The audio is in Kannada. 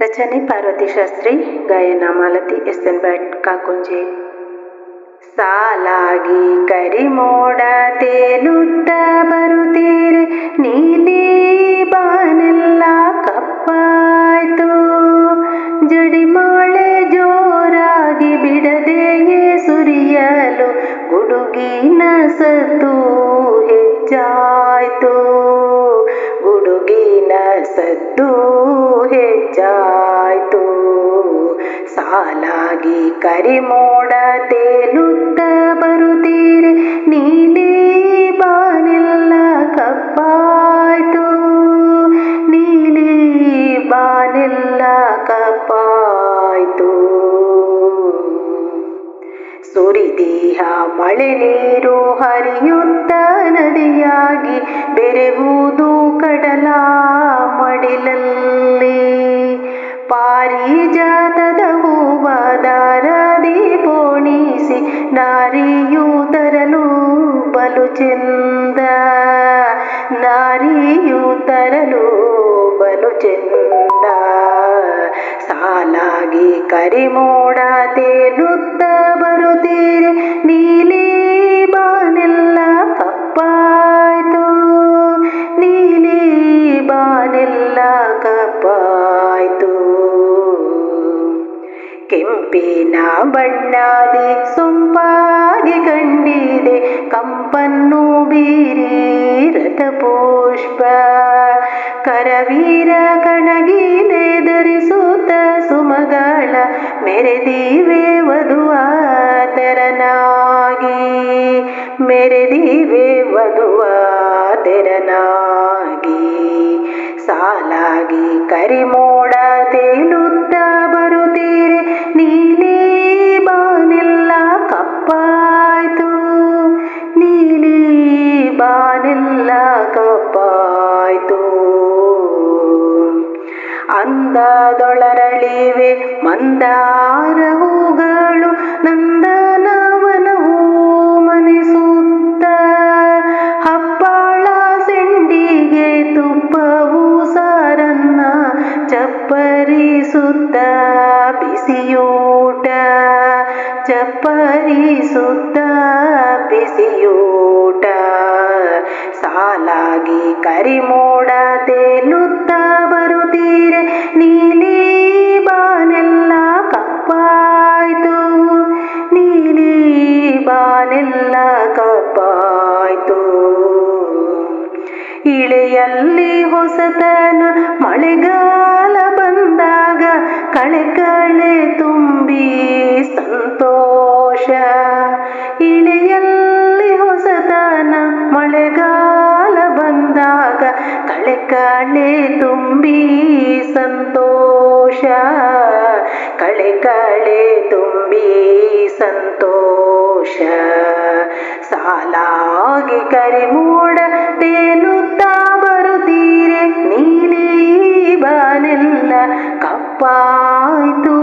ರಚನೆ ಪಾರ್ವತಿ ಶಾಸ್ತ್ರಿ, ಗಾಯನ ಮಾಲತಿ ಎಸ್ ಎನ್ ಭಟ್, ಕಾಕುಂಜಿ. ಸಾಲಾಗಿ ಕರಿಮೋಡ ತೇಲುತ್ತ ಬರುತ್ತೀರಿ, ನೀಲಿ ಬಾನೆಲ್ಲ ಕಪ್ಪಾಯ್ತು. ಜಡಿಮಾಳೆ ಜೋರಾಗಿ ಬಿಡದೆಯೇ ಸುರಿಯಲು ಗುಡುಗಿನ ಸದ್ದು ಹೆಚ್ಚಾಯ್ತು. ಗುಡುಗಿನ ಸದ್ದು ಹೆಚ್ಚಾಯ್ತು ಸಾಲಾಗಿ ಕರಿಮೋಡ ತೇಲುತ್ತ ಬರುತ್ತೀರಿ ನೀಲಿ ಬಾನೆಲ್ಲ ಕಪ್ಪಾಯ್ತು. ನೀಲಿ ಬಾನೆಲ್ಲ ಕಪ್ಪಾಯ್ತು. ಸುರಿದೀಹ ಮಳೆ ನೀರು ಹರಿಯುತ್ತ ನದಿಯಾಗಿ ಬೆರೆವುದು ನಾರಿಯು ತರಲು ಬಲು ಚೆಂದ. ಸಾಲಾಗಿ ಕರಿಮೋಡ ತೇಲುತ್ತ ಬರುತ್ತೀರಿ, ನೀಲಿ ಬಾನೆಲ್ಲ ಕಪ್ಪಾಯ್ತು. ನೀಲಿ ಬಾನೆಲ್ಲ ಕಪ್ಪಾಯ್ತು. ಕೆಂಪಿನ ಬಣ್ಣದಿ ಸೊಂಪಾಗಿ ಕಂಡಿದೆ, ಕಂಪನ್ನು ಬೀರಿ ರಥಪುಷ್ಪ ಕರವೀರ ಕಣಗಿಲೆ ಧರಿಸುತ್ತ ಸುಮಗಳ ಮೆರೆದಿವೆ ವಧುವ ತೆರನಾಗಿ ಮೆರೆದಿವೆ ವಧುವ ತೆರನಾಗಿ ಸಾಲಾಗಿ ಕರಿಮೋಡ ಬಾನೆಲ್ಲ ಕಪ್ಪಾಯ್ತು ಅಂದದೊಳರಳಿವೆ ಮಂದಾರ ಹೂಗಳು ನಂದನವನವು ಮನಿಸುತ್ತ ಹಪ್ಪಾಳ ಸೆಂಡಿಗೆ ತುಪ್ಪವು ಸಾರನ್ನ ಚಪ್ಪರಿಸುತ್ತ. ಬಿಸಿಯೂಟ ಚಪ್ಪರಿಸುತ್ತ, ಬಿಸಿಯೂಟ ಸಾಲಾಗಿ ಕರಿಮೋಡ ತೇಲುತ್ತ ಬರುತ್ತೀರೆ. ನೀಲಿ ಬಾನೆಲ್ಲ ಕಪ್ಪಾಯ್ತು. ನೀಲಿ ಬಾನೆಲ್ಲ ಕಪ್ಪಾಯ್ತು. ಇಳೆಯಲ್ಲಿ ಹೊಸತನ ಮಳೆಗಾಲ ಬಂದಾಗ ಕಳೆ ಕಳೆ ತುಂಬಿ ಸಂತೋಷ. ಬಂದಾಗ ಕಳೆ ಕಳೆ ತುಂಬಿ ಸಂತೋಷ. ಕಳೆ ಕಳೆ ತುಂಬಿ ಸಂತೋಷ. ಸಾಲಾಗಿ ಕರಿಮೋಡ ತೇಲುತ್ತಾ ಬರುತ್ತೀರೆ. ನೀಲಿ ಬಾನೆಲ್ಲ ಕಪ್ಪಾಯ್ತು